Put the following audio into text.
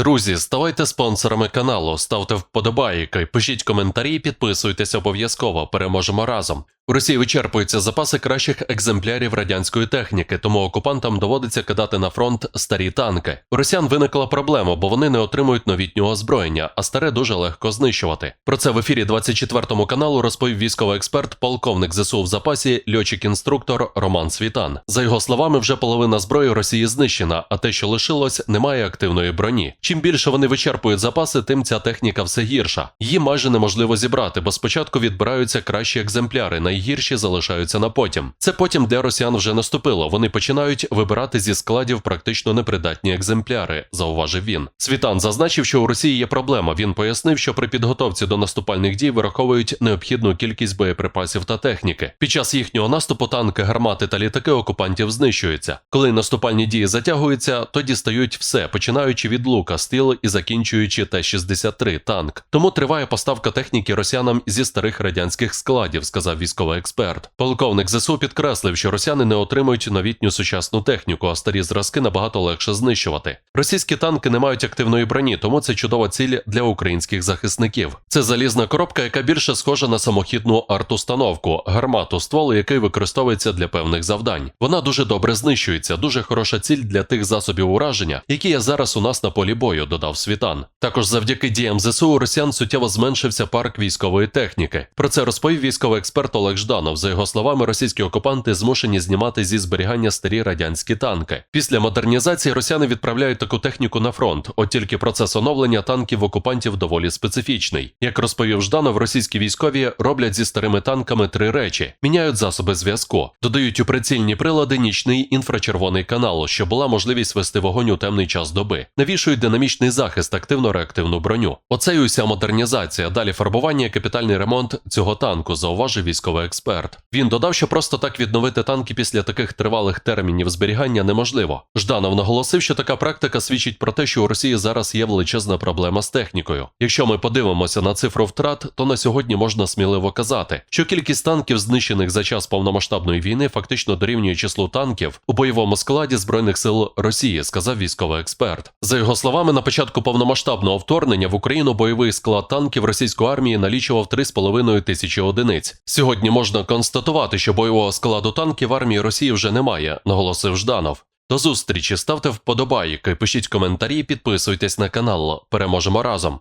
Друзі, ставайте спонсорами каналу, ставте вподобайки, пишіть коментарі, підписуйтесь обов'язково. Переможемо разом. У Росії вичерпуються запаси кращих екземплярів радянської техніки, тому окупантам доводиться кидати на фронт старі танки. У росіян виникла проблема, бо вони не отримують новітнього озброєння, а старе дуже легко знищувати. Про це в ефірі 24 каналу розповів військовий експерт, полковник ЗСУ в запасі, льотчик-інструктор Роман Світан. За його словами, вже половина зброї Росії знищена, а те, що лишилось, немає активної броні. Чим більше вони вичерпують запаси, тим ця техніка все гірша. Її майже неможливо зібрати, бо спочатку відбираються кращі екземпляри, найгірші залишаються на потім. Це потім, де росіян вже наступило. Вони починають вибирати зі складів практично непридатні екземпляри, зауважив він. Світан зазначив, що у Росії є проблема. Він пояснив, що при підготовці до наступальних дій вираховують необхідну кількість боєприпасів та техніки. Під час їхнього наступу танки, гармати та літаки окупантів знищуються. Коли наступальні дії затягуються, то дістають все, починаючи від лука, стіл і закінчуючи Т-63 танк. Тому триває поставка техніки росіянам зі старих радянських складів, сказав військовий експерт. Полковник ЗСУ підкреслив, що росіяни не отримують новітню сучасну техніку, а старі зразки набагато легше знищувати. Російські танки не мають активної броні, тому це чудова ціль для українських захисників. Це залізна коробка, яка більше схожа на самохідну арт-установку, гармату, ствол, який використовується для певних завдань. Вона дуже добре знищується, дуже хороша ціль для тих засобів ураження, які є зараз у нас на полі бою, додав Світан. Також завдяки діям ЗСУ росіян суттєво зменшився парк військової техніки. Про це розповів військовий експерт Олег Жданов. За його словами, російські окупанти змушені знімати зі зберігання старі радянські танки. Після модернізації росіяни відправляють таку техніку на фронт. От тільки процес оновлення танків окупантів доволі специфічний. Як розповів Жданов, російські військові роблять зі старими танками три речі: міняють засоби зв'язку, додають у прицільні прилади нічний інфрачервоний канал, щоб була можливість вести вогонь у темний час доби. Навішують динамічний захист, активно-реактивну броню. Оце й уся модернізація. Далі фарбування і капітальний ремонт цього танку, зауважив військовий експерт. Він додав, що просто так відновити танки після таких тривалих термінів зберігання неможливо. Жданов наголосив, що така практика свідчить про те, що у Росії зараз є величезна проблема з технікою. Якщо ми подивимося на цифру втрат, то на сьогодні можна сміливо казати, що кількість танків, знищених за час повномасштабної війни, фактично дорівнює числу танків у бойовому складі збройних сил Росії, сказав військовий експерт. За його словами, на початку повномасштабного вторгнення в Україну бойовий склад танків російської армії налічував 3,5 тисячі одиниць. Сьогодні можна констатувати, що бойового складу танків армії Росії вже немає, наголосив Жданов. До зустрічі, ставте вподобайки, пишіть коментарі, підписуйтесь на канал. Переможемо разом.